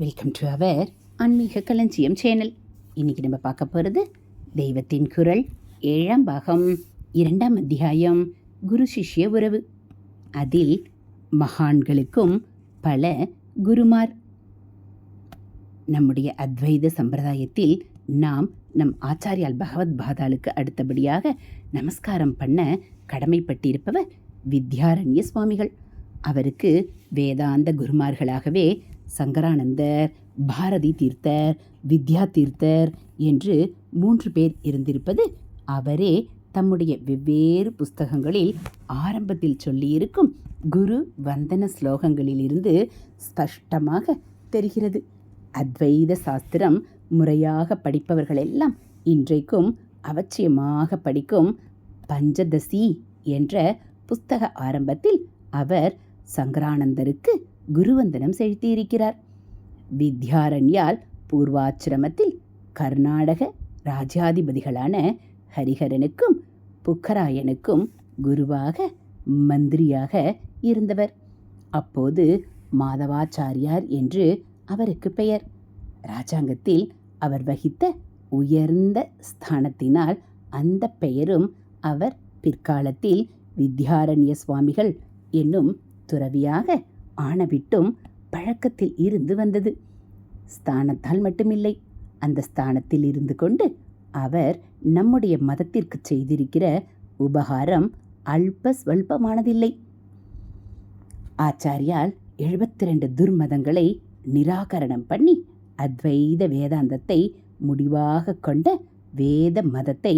Welcome to our ஆன்மீக களஞ்சியம் channel இன்னைக்கு நம்ம பார்க்க போகிறது தெய்வத்தின் குரல் ஏழாம் பாகம் இரண்டாம் அத்தியாயம் குரு சிஷ்ய உறவு. அதில் மகான்களுக்கும் பல குருமார். நம்முடைய அத்வைத சம்பிரதாயத்தில் நாம் நம் ஆச்சாரியால் பகவத் பாதாளுக்கு அடுத்தபடியாக நமஸ்காரம் பண்ண கடமைப்பட்டிருப்பவர் வித்யாரண்ய சுவாமிகள். அவருக்கு வேதாந்த குருமார்களாகவே சங்கரானந்தர் பாரதி தீர்த்தர் வித்யா தீர்த்தர் என்று மூன்று பேர் இருந்திருப்பது அவரே தம்முடைய வெவ்வேறு புஸ்தகங்களில் ஆரம்பத்தில் சொல்லியிருக்கும் குரு வந்தன ஸ்லோகங்களிலிருந்து ஸ்பஷ்டமாக தெரிகிறது. அத்வைத சாஸ்திரம் முறையாக படிப்பவர்களெல்லாம் இன்றைக்கும் அவசியமாக படிக்கும் பஞ்சதசி என்ற புஸ்தக ஆரம்பத்தில் அவர் சங்கரானந்தருக்கு குருவந்தனம் செலுத்தியிருக்கிறார். வித்யாரண்யால் பூர்வாச்சிரமத்தில் கர்நாடக ராஜாதிபதிகளான ஹரிஹரனுக்கும் புக்கராயனுக்கும் குருவாக மந்திரியாக இருந்தவர். அப்போது மாதவாச்சாரியார் என்று அவருக்கு பெயர். ராஜாங்கத்தில் அவர் வகித்த உயர்ந்த ஸ்தானத்தினால் அந்த பெயரும் அவர் பிற்காலத்தில் வித்யாரண்ய சுவாமிகள் என்னும் துறவியாக ஆனவிட்டும் பழக்கத்தில் இருந்து வந்தது. ஸ்தானத்தால் மட்டுமில்லை அந்த ஸ்தானத்தில் இருந்து கொண்டு அவர் நம்முடைய மதத்திற்கு செய்திருக்கிற உபகாரம் அல்ப ஸ்வல்பமானதில்லை. ஆச்சாரியால் எழுபத்தி ரெண்டு துர்மதங்களை நிராகரணம் பண்ணி அத்வைத வேதாந்தத்தை முடிவாக கொண்ட வேத மதத்தை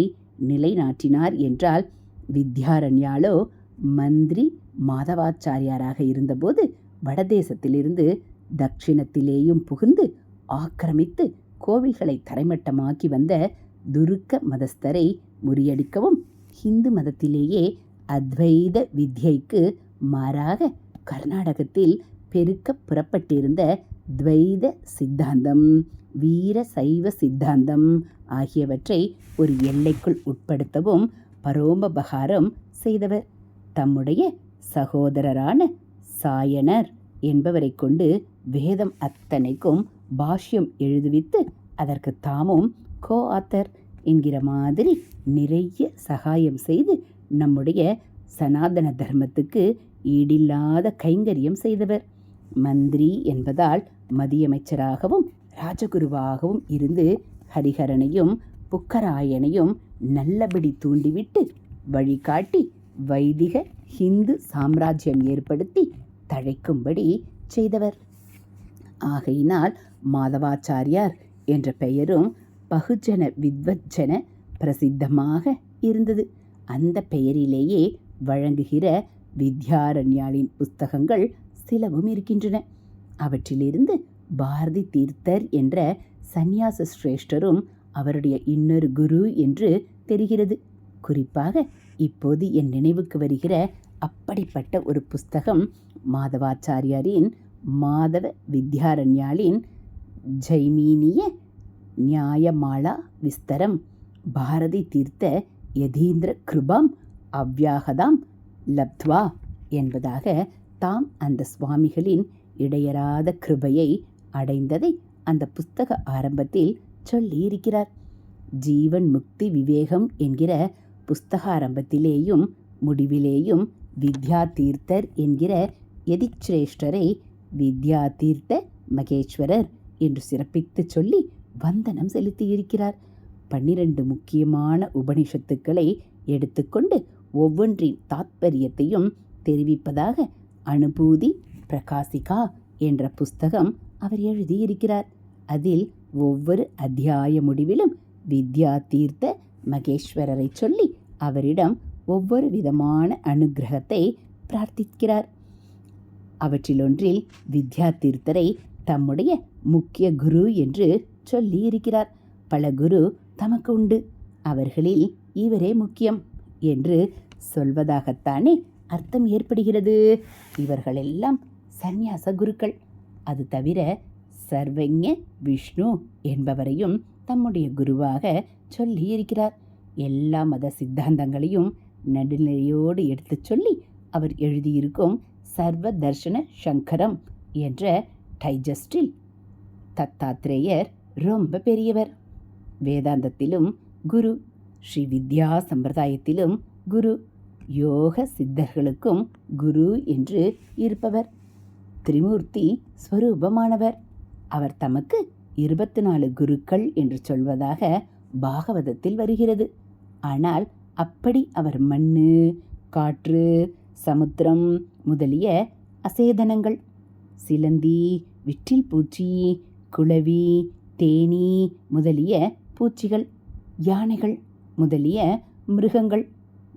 நிலைநாட்டினார் என்றால் வித்யாரண்யாலோ மந்திரி மாதவாச்சாரியாராக இருந்தபோது வடதேசத்திலிருந்து தட்சிணத்திலேயும் புகுந்து ஆக்கிரமித்து கோவில்களை தரைமட்டமாக்கி வந்த துருக்க மதஸ்தரை முறியடிக்கவும் ஹிந்து மதத்திலேயே அத்வைத வித்யைக்கு மாறாக கர்நாடகத்தில் பெருக்க புறப்பட்டிருந்த துவைத சித்தாந்தம் வீர சைவ சித்தாந்தம் ஆகியவற்றை ஒரு எல்லைக்குள் உட்படுத்தவும் பரோமபகாரம் செய்தவர். தம்முடைய சகோதரரான சாயனர் என்பவரை கொண்டு வேதம் அத்தனைக்கும் பாஷ்யம் எழுதுவித்து அதற்கு தாமும் கோ ஆத்தர் என்கிற மாதிரி நிறைய சகாயம் செய்து நம்முடைய சனாதன தர்மத்துக்கு ஈடில்லாத கைங்கரியம் செய்தவர். மந்திரி என்பதால் மதியமைச்சராகவும் ராஜகுருவாகவும் இருந்து ஹரிஹரனையும் புக்கராயனையும் நல்லபடி தூண்டிவிட்டு வழிகாட்டி வைதிக ஹிந்து சாம்ராஜ்யம் ஏற்படுத்தி தழைக்கும்படி செய்தவர். ஆகையினால் மாதவாச்சாரியார் என்ற பெயரும் பகுஜன வித்வஜன பிரசித்தமாக இருந்தது. அந்த பெயரிலேயே வழங்குகிற வித்யாரண்யாளின் புஸ்தகங்கள் சிலவும் இருக்கின்றன. அவற்றிலிருந்து பாரதி தீர்த்தர் என்ற சந்நியாச சிரேஷ்டரும் அவருடைய இன்னொரு குரு என்று தெரிகிறது. குறிப்பாக இப்போது என் நினைவுக்கு வருகிற அப்படிப்பட்ட ஒரு புஸ்தகம் மாதவாச்சாரியாரின் மாதவ வித்யாரண்யாளின் ஜைமீனிய நியாயமாலா விஸ்தரம் பாரதி தீர்த்த யதீந்திர கிருபாம் அவ்யாகதாம் லப்த்வா என்பதாக தாம் அந்த சுவாமிகளின் இடையராத கிருபையை அடைந்ததை அந்த புஸ்தக ஆரம்பத்தில் சொல்லியிருக்கிறார். ஜீவன் முக்தி விவேகம் என்கிற புஸ்தக ஆரம்பத்திலேயும் முடிவிலேயும் வித்யா தீர்த்தர் என்கிற எதிச்சிரேஷ்டரை வித்யா தீர்த்த மகேஸ்வரர் என்று சிறப்பித்து சொல்லி வந்தனம் செலுத்தியிருக்கிறார். பன்னிரண்டு முக்கியமான உபனிஷத்துக்களை எடுத்துக்கொண்டு ஒவ்வொன்றின் தாத்பரியத்தையும் தெரிவிப்பதாக அனுபூதி பிரகாசிகா என்ற புஸ்தகம் அவர் எழுதியிருக்கிறார். அதில் ஒவ்வொரு அத்தியாய முடிவிலும் வித்யா தீர்த்த மகேஸ்வரரை சொல்லி அவரிடம் ஒவ்வொரு விதமான அனுகிரகத்தை பிரார்த்திக்கிறார். அவற்றிலொன்றில் வித்யா தீர்த்தரை தம்முடைய முக்கிய குரு என்று சொல்லி இருக்கிறார் பல குரு தமக்கு உண்டு. அவர்களில் இவரே முக்கியம் என்று சொல்வதாகத்தானே அர்த்தம் ஏற்படுகிறது. இவர்களெல்லாம் சந்நியாச குருக்கள். அது தவிர சர்வஞ விஷ்ணு என்பவரையும் தம்முடைய குருவாக சொல்லி இருக்கிறார் எல்லா மத சித்தாந்தங்களையும் நடுநிலையோடு எடுத்துச் சொல்லி அவர் எழுதியிருக்கும் சர்வ தர்ஷன சங்கரம் என்ற டைஜஸ்டில் தத்தாத்ரேயர் ரொம்ப பெரியவர். வேதாந்தத்திலும் குரு ஸ்ரீ வித்யா சம்பிரதாயத்திலும் குரு யோக சித்தர்களுக்கும் குரு என்று இருப்பவர். திரிமூர்த்தி ஸ்வரூபமானவர். அவர் தமக்கு இருபத்தி நாலு குருக்கள் என்று சொல்வதாக பாகவதத்தில் வருகிறது. ஆனால் அப்படி அவர் மண்ணு காற்று சமுத்திரம் முதலிய அசேதனங்கள். சிலந்தி விற்றில் பூச்சி குளவி தேனீ முதலிய பூச்சிகள் யானைகள் முதலிய மிருகங்கள்.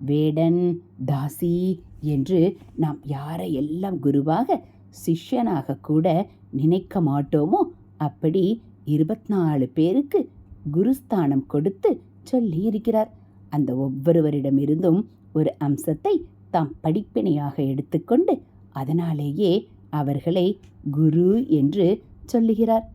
வேடன் தாசி என்று நாம் யாரையெல்லாம் குருவாக சிஷ்யனாக கூட நினைக்க மாட்டோமோ அப்படி இருபத்தி நாலு பேருக்கு குருஸ்தானம் கொடுத்து சொல்லியிருக்கிறார். அந்த ஒவ்வொருவரிடமிருந்தும் ஒரு அம்சத்தை தாம் படிப்பினையாக எடுத்துக்கொண்டு அதனாலேயே அவர்களை குரு என்று சொல்லுகிறார்.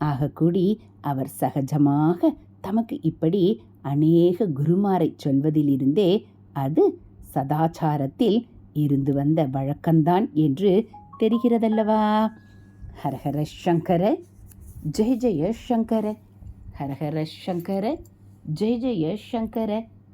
ஆகக்கூடி அவர் சகஜமாக தமக்கு இப்படி அநேக குருமாரை சொல்வதிலிருந்தே அது சதாச்சாரத்தில் இருந்து வந்த வழக்கம்தான் என்று தெரிகிறதல்லவா? ஹரஹர சங்கர ஜெய ஜெய சங்கர. ஹரஹர சங்கர ஜெய ஜெய சங்கர.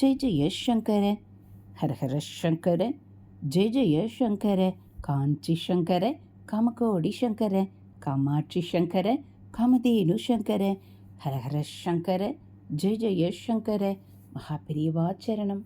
ஜெய் ஜெய சங்கர. ஹரஹர சங்கர. ஜெய் ஜெய சங்கர. காஞ்சி சங்கர. காமகோடி சங்கர. காமாட்சி சங்கர. காமதேனு சங்கர. ஹரஹர சங்கர. ஜெய் ஜெய சங்கர. மகாபிரியவாச்சரணம்